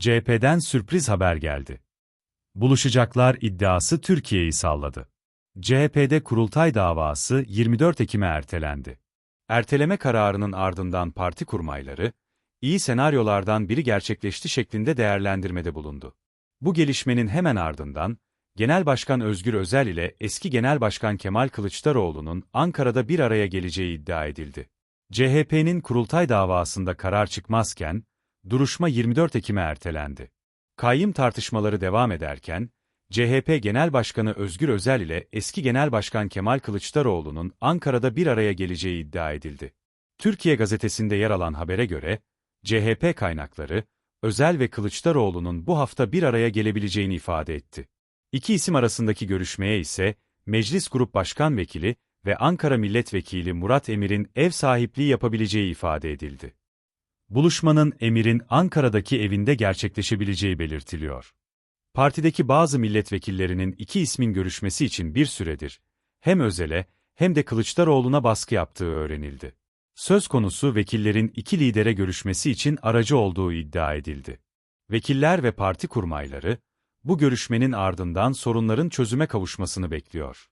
CHP'den sürpriz haber geldi. Buluşacaklar iddiası Türkiye'yi salladı. CHP'de kurultay davası 24 Ekim'e ertelendi. Erteleme kararının ardından parti kurmayları, iyi senaryolardan biri gerçekleşti şeklinde değerlendirmede bulundu. Bu gelişmenin hemen ardından, Genel Başkan Özgür Özel ile eski Genel Başkan Kemal Kılıçdaroğlu'nun Ankara'da bir araya geleceği iddia edildi. CHP'nin kurultay davasında karar çıkmazken, duruşma 24 Ekim'e ertelendi. Kayyım tartışmaları devam ederken, CHP Genel Başkanı Özgür Özel ile eski Genel Başkan Kemal Kılıçdaroğlu'nun Ankara'da bir araya geleceği iddia edildi. Türkiye gazetesinde yer alan habere göre, CHP kaynakları, Özel ve Kılıçdaroğlu'nun bu hafta bir araya gelebileceğini ifade etti. İki isim arasındaki görüşmeye ise, Meclis Grup Başkan Vekili ve Ankara Milletvekili Murat Emir'in ev sahipliği yapabileceği ifade edildi. Buluşmanın Emir'in Ankara'daki evinde gerçekleşebileceği belirtiliyor. Partideki bazı milletvekillerinin iki ismin görüşmesi için bir süredir, hem Özel'e hem de Kılıçdaroğlu'na baskı yaptığı öğrenildi. Söz konusu vekillerin iki lidere görüşmesi için aracı olduğu iddia edildi. Vekiller ve parti kurmayları, bu görüşmenin ardından sorunların çözüme kavuşmasını bekliyor.